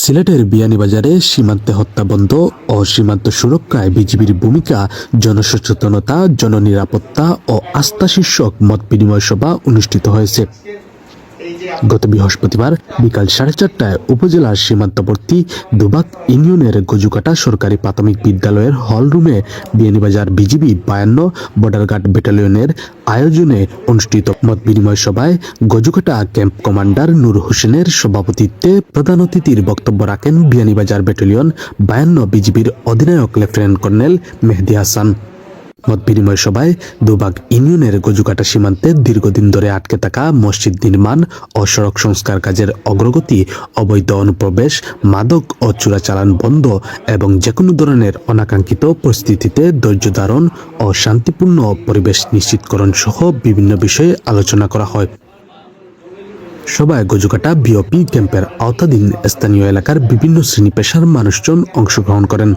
সিলেটের বিয়ানীবাজারে সীমান্তে হত্যা বন্ধ ও সীমান্ত সুরক্ষায় বিজিবির ভূমিকা, জনসচেতনতা, জননিরাপত্তা ও আস্থা শীর্ষক মত বিনিময় সভা অনুষ্ঠিত হয়েছে। গত বৃহস্পতিবার বিকাল সাড়ে চারটায় উপজেলার সীমান্তবর্তী দুবাক ইউনিয়নের গজুকাটা সরকারি প্রাথমিক বিদ্যালয়ের হল রুমে বিয়ানীবাজার বিজিবি বায়ান্ন বর্ডার গার্ড ব্যাটালিয়নের আয়োজনে অনুষ্ঠিত মত বিনিময় সভায় গজুকাটা ক্যাম্প কমান্ডার নূর হোসেনের সভাপতিত্বে প্রধান অতিথির বক্তব্য রাখেন বিয়ানীবাজার ব্যাটালিয়ন বায়ান্ন বিজিবির অধিনায়ক লেফটেন্যান্ট কর্নেল মেহদি হাসান। মত বিনিময় সভায় দুবাগ ইউনিয়নের গজুকাটা সীমান্তে দীর্ঘদিন ধরে আটকে থাকা মসজিদ নির্মাণ ও সড়ক সংস্কার কাজের অগ্রগতি, অবৈধ অনুপ্রবেশ, মাদক ও চোরাচালান বন্ধ এবং যে কোনো ধরনের অনাকাঙ্ক্ষিত পরিস্থিতিতে ধৈর্য ধারণ ও শান্তিপূর্ণ পরিবেশ নিশ্চিতকরণ সহ বিভিন্ন বিষয়ে আলোচনা করা হয়। সভায় গজুকাটা বিওপি ক্যাম্পের আওতাধীন স্থানীয় এলাকার বিভিন্ন শ্রেণি পেশার মানুষজন অংশগ্রহণ করেন।